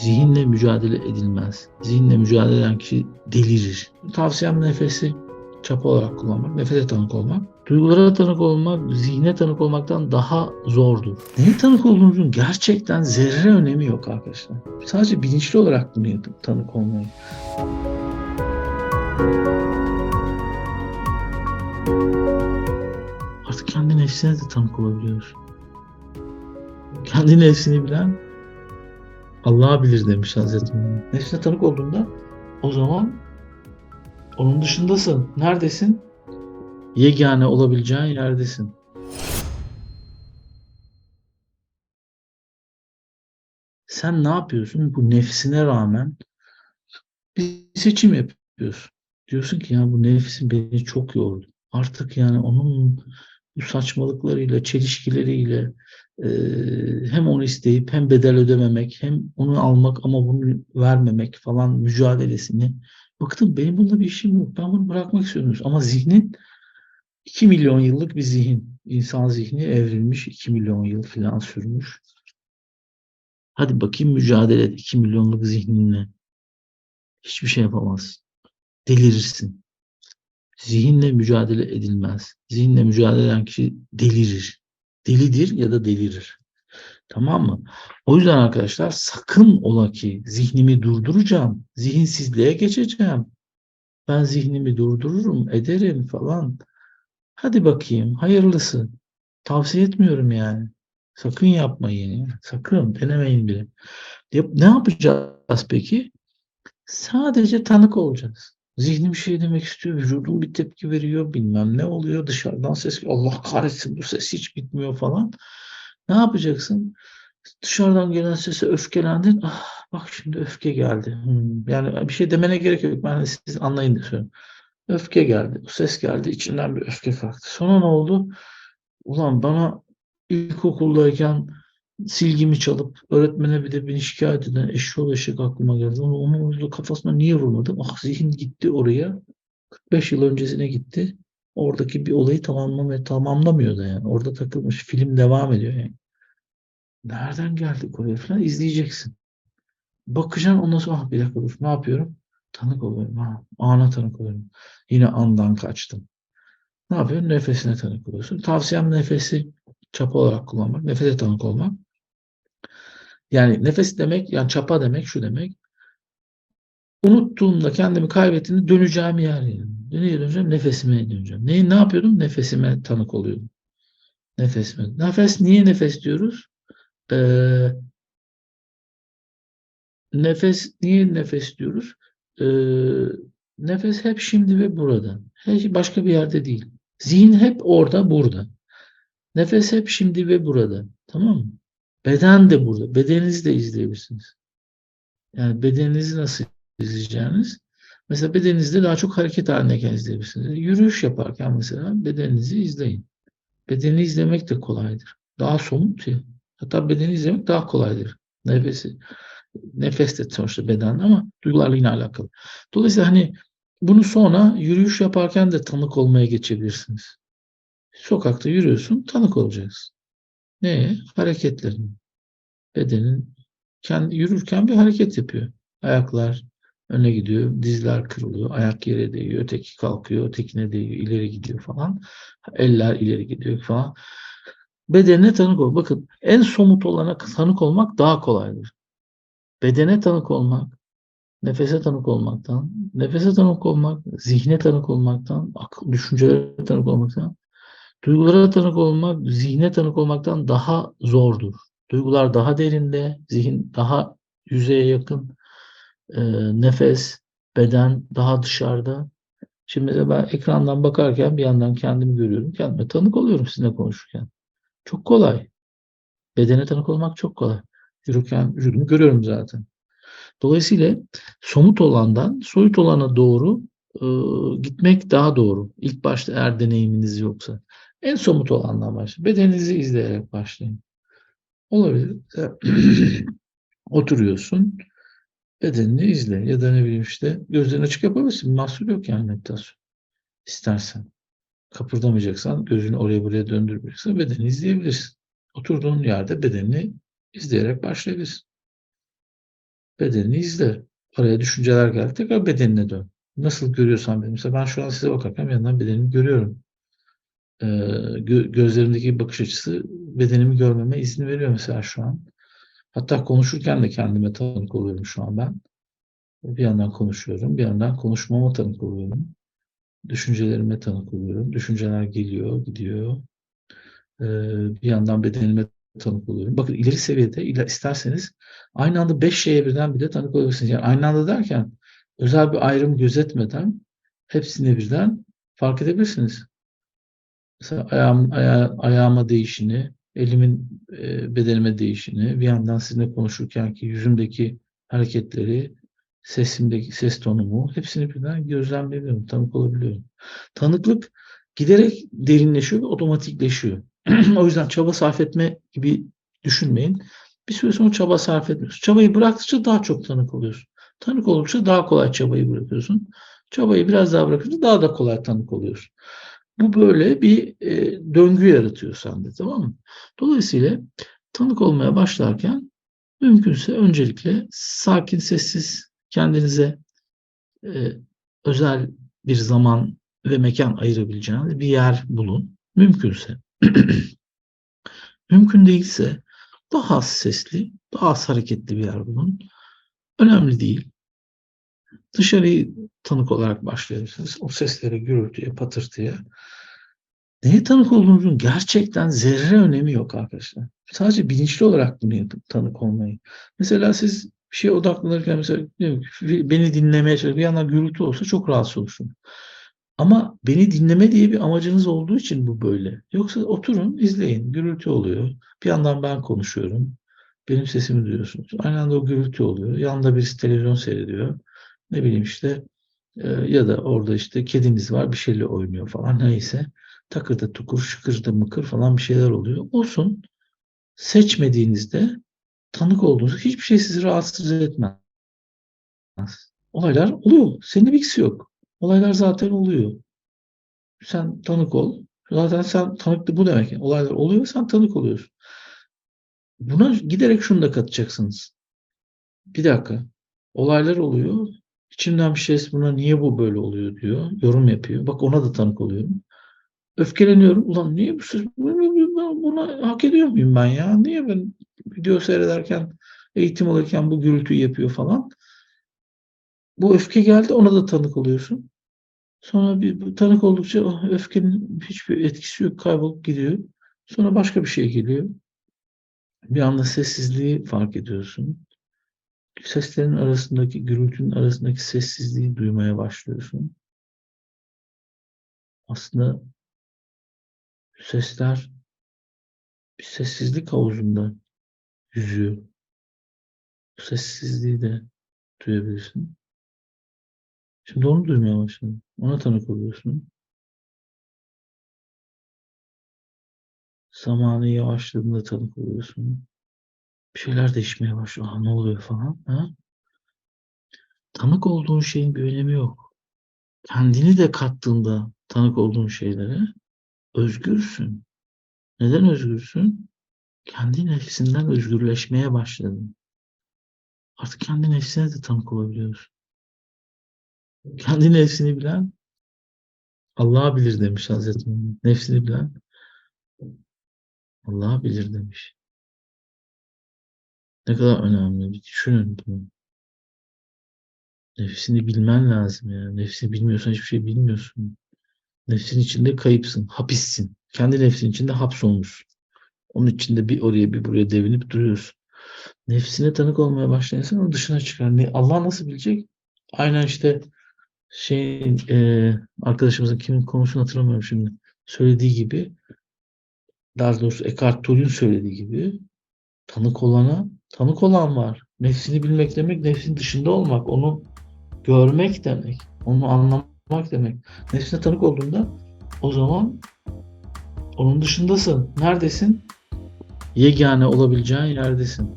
Zihinle mücadele edilmez. Zihinle mücadele eden kişi delirir. Tavsiyem nefesi çapa olarak kullanmak, nefese tanık olmak. Duygulara tanık olmak, zihne tanık olmaktan daha zordur. Neye tanık olduğunuzun gerçekten zerre önemi yok arkadaşlar. Sadece bilinçli olarak bunu tanık olmayı. Artık kendi nefsine de tanık olabiliyoruz. Kendi nefsini bilen Allah bilir demiş Hazreti Muhammed. Nefsine tanık olduğunda o zaman onun dışındasın. Neredesin? Yegane olabileceğin yerdesin. Sen ne yapıyorsun? Bu nefsine rağmen bir seçim yapıyorsun. Diyorsun ki ya bu nefsim beni çok yordu. Artık yani onun saçmalıklarıyla, çelişkileriyle e, hem onu isteyip hem bedel ödememek, hem onu almak ama bunu vermemek falan mücadelesini Bıktım benim bunda bir işim yok. Ben bunu bırakmak istiyorum. Ama zihnin 2 milyon yıllık bir zihin. İnsan zihni evrilmiş 2 milyon yıl falan sürmüş. Hadi bakayım mücadele et 2 milyonluk zihninle. Hiçbir şey yapamazsın. Delirirsin. Zihinle mücadele edilmez. Zihinle mücadele eden kişi delirir. Delidir ya da delirir. Tamam mı? O yüzden arkadaşlar sakın ola ki zihnimi durduracağım. Zihinsizliğe geçeceğim. Ben zihnimi durdururum, ederim falan. Hadi bakayım hayırlısı. Tavsiye etmiyorum yani. Sakın yapmayın. Ya. Sakın denemeyin bile. Ne yapacağız peki? Sadece tanık olacağız. Zihnim şey demek istiyor, vücudum bir tepki veriyor, bilmem ne oluyor, dışarıdan ses, Allah kahretsin bu ses hiç bitmiyor falan. Ne yapacaksın? Dışarıdan gelen sese öfkelendin. Ah, bak şimdi öfke geldi. Hmm. Yani bir şey demene gerek yok. Ben siz anlayın diye söylüyorum. Öfke geldi. Bu ses geldi. içinden bir öfke kalktı. Sonra ne oldu? Ulan bana ilkokuldayken silgimi çalıp öğretmene bir de beni şikayet eden eşyol eşek aklıma geldi. Onu, onu kafasına niye vurmadım? Ah zihin gitti oraya. 45 yıl öncesine gitti. Oradaki bir olayı tamamlamıyor, tamamlamıyor da yani. Orada takılmış. Film devam ediyor yani. Nereden geldik oraya falan izleyeceksin. Bakacaksın ondan sonra ah bir dakika dur ne yapıyorum? Tanık oluyorum. Ha, ana tanık oluyorum. Yine andan kaçtım. Ne yapıyorsun? Nefesine tanık oluyorsun. Tavsiyem nefesi çapa olarak kullanmak. Nefese tanık olmak. Yani nefes demek, yani çapa demek şu demek. Unuttuğumda kendimi kaybettiğimde döneceğim yer. Nereye döneceğim? Nefesime döneceğim. Neyi, ne yapıyordum? Nefesime tanık oluyordum. Nefesime. Nefes, niye nefes diyoruz? Ee, nefes, niye nefes diyoruz? Ee, nefes hep şimdi ve burada. Hiç başka bir yerde değil. Zihin hep orada, burada. Nefes hep şimdi ve burada. Tamam mı? Beden de burada. Bedeninizi de izleyebilirsiniz. Yani bedeninizi nasıl izleyeceğiniz? Mesela bedeninizde daha çok hareket halindeyken izleyebilirsiniz. Yürüyüş yaparken mesela bedeninizi izleyin. Bedeni izlemek de kolaydır. Daha somut ya. Hatta bedeni izlemek daha kolaydır. Nefesi. Nefes de sonuçta beden ama duygularla yine alakalı. Dolayısıyla hani bunu sonra yürüyüş yaparken de tanık olmaya geçebilirsiniz. Sokakta yürüyorsun, tanık olacaksın. Neye? Hareketlerin. Bedenin kendi yürürken bir hareket yapıyor. Ayaklar öne gidiyor, dizler kırılıyor, ayak yere değiyor, öteki kalkıyor, ötekine değiyor, ileri gidiyor falan. Eller ileri gidiyor falan bedenine tanık ol. Bakın en somut olana tanık olmak daha kolaydır. Bedene tanık olmak, nefese tanık olmaktan, nefese tanık olmak, zihne tanık olmaktan, akıl, düşüncelere tanık olmaktan, duygulara tanık olmak, zihne tanık olmaktan daha zordur. Duygular daha derinde, zihin daha yüzeye yakın, e, nefes, beden daha dışarıda. Şimdi ben ekrandan bakarken bir yandan kendimi görüyorum. Kendime tanık oluyorum sizinle konuşurken. Çok kolay. Bedene tanık olmak çok kolay. Yürürken vücudumu görüyorum zaten. Dolayısıyla somut olandan soyut olana doğru e, gitmek daha doğru. İlk başta eğer deneyiminiz yoksa. En somut olandan başlayın. Bedeninizi izleyerek başlayın. Olabilir. Oturuyorsun. Bedenini izle. Ya da ne bileyim işte gözlerini açık yapabilirsin. Mahsur yok yani meditasyon. İstersen. Kapırdamayacaksan, gözünü oraya buraya döndürmeyeceksen bedeni izleyebilirsin. Oturduğun yerde bedenini izleyerek başlayabilirsin. Bedenini izle. Araya düşünceler geldi. Tekrar bedenine dön. Nasıl görüyorsan beni. Mesela ben şu an size bakarken yandan bedenimi görüyorum. Ee, gö- gözlerimdeki bakış açısı bedenimi görmeme izin veriyor mesela şu an. Hatta konuşurken de kendime tanık oluyorum şu an ben. Bir yandan konuşuyorum, bir yandan konuşmama tanık oluyorum. Düşüncelerime tanık oluyorum. Düşünceler geliyor, gidiyor. Ee, bir yandan bedenime tanık oluyorum. Bakın ileri seviyede isterseniz aynı anda beş şeye birden bile tanık olabilirsiniz. Yani aynı anda derken özel bir ayrım gözetmeden hepsini birden fark edebilirsiniz. Mesela ayağım, aya- ayağıma değişini, elimin e, bedenime değişini, bir yandan sizinle konuşurken ki yüzümdeki hareketleri, sesimdeki ses tonumu hepsini birden gözlemleyebiliyorum, tanık olabiliyorum. Tanıklık giderek derinleşiyor ve otomatikleşiyor. o yüzden çaba sarf etme gibi düşünmeyin. Bir süre sonra çaba sarf etmiyorsun. Çabayı bıraktıkça daha çok tanık oluyorsun. Tanık oldukça daha kolay çabayı bırakıyorsun. Çabayı biraz daha bırakınca daha da kolay tanık oluyorsun. Bu böyle bir e, döngü yaratıyor sende tamam mı? Dolayısıyla tanık olmaya başlarken mümkünse öncelikle sakin, sessiz, kendinize e, özel bir zaman ve mekan ayırabileceğiniz bir yer bulun. Mümkünse. Mümkün değilse daha sesli, daha az hareketli bir yer bulun. Önemli değil. Dışarıyı tanık olarak başlayabilirsiniz. O seslere, gürültüye, patırtıya. Neye tanık olduğunuzun gerçekten zerre önemi yok arkadaşlar. Sadece bilinçli olarak bunu tanık olmayı. Mesela siz bir şeye odaklanırken mesela beni dinlemeye çalışın. Bir yandan gürültü olsa çok rahatsız olursun. Ama beni dinleme diye bir amacınız olduğu için bu böyle. Yoksa oturun, izleyin. Gürültü oluyor. Bir yandan ben konuşuyorum. Benim sesimi duyuyorsunuz. Aynı anda o gürültü oluyor. Yanında birisi televizyon seyrediyor. Ne bileyim işte e, ya da orada işte kediniz var bir şeyle oynuyor falan neyse. Takırda tukur, şıkırda mıkır falan bir şeyler oluyor. Olsun. Seçmediğinizde tanık olduğunuz hiçbir şey sizi rahatsız etmez. Olaylar oluyor. Senin bir yok. Olaylar zaten oluyor. Sen tanık ol. Zaten sen tanık bu demek. Olaylar oluyor sen tanık oluyorsun. Buna giderek şunu da katacaksınız. Bir dakika. Olaylar oluyor. İçimden bir şey buna niye bu böyle oluyor diyor. Yorum yapıyor. Bak ona da tanık oluyorum. Öfkeleniyorum. Ulan niye bu söz buna hak ediyor muyum ben ya? Niye ben video seyrederken eğitim alırken bu gürültüyü yapıyor falan. Bu öfke geldi ona da tanık oluyorsun. Sonra bir tanık oldukça o öfkenin hiçbir etkisi yok kaybolup gidiyor. Sonra başka bir şey geliyor. Bir anda sessizliği fark ediyorsun. Seslerin arasındaki, gürültünün arasındaki sessizliği duymaya başlıyorsun. Aslında sesler bir sessizlik havuzunda yüzüyor. Bu sessizliği de duyabilirsin. Şimdi onu duymaya başladın. Ona tanık oluyorsun. Zamanı yavaşladığında tanık oluyorsun. Bir şeyler değişmeye başlıyor. Aa, ne oluyor falan. Ha? Tanık olduğun şeyin bir önemi yok. Kendini de kattığında tanık olduğun şeylere özgürsün. Neden özgürsün? Kendi nefsinden özgürleşmeye başladın. Artık kendi nefsine de tanık olabiliyorsun. Kendi nefsini bilen Allah bilir demiş Hazreti Muhammed. Nefsini bilen Allah bilir demiş. Ne kadar önemli bir düşünün bunu. Nefsini bilmen lazım ya. Nefsini bilmiyorsan hiçbir şey bilmiyorsun. Nefsin içinde kayıpsın, hapissin. Kendi nefsin içinde hapsolmuşsun. Onun içinde bir oraya bir buraya devinip duruyorsun. Nefsine tanık olmaya başlayan o dışına çıkar. Ne, Allah nasıl bilecek? Aynen işte şey e, arkadaşımızın kimin konusunu hatırlamıyorum şimdi. Söylediği gibi daha doğrusu Eckhart Tolle'ün söylediği gibi tanık olana tanık olan var. Nefsini bilmek demek nefsin dışında olmak. Onu görmek demek. Onu anlamak demek. Nefsine tanık olduğunda o zaman onun dışındasın. Neredesin? Yegane olabileceğin yerdesin.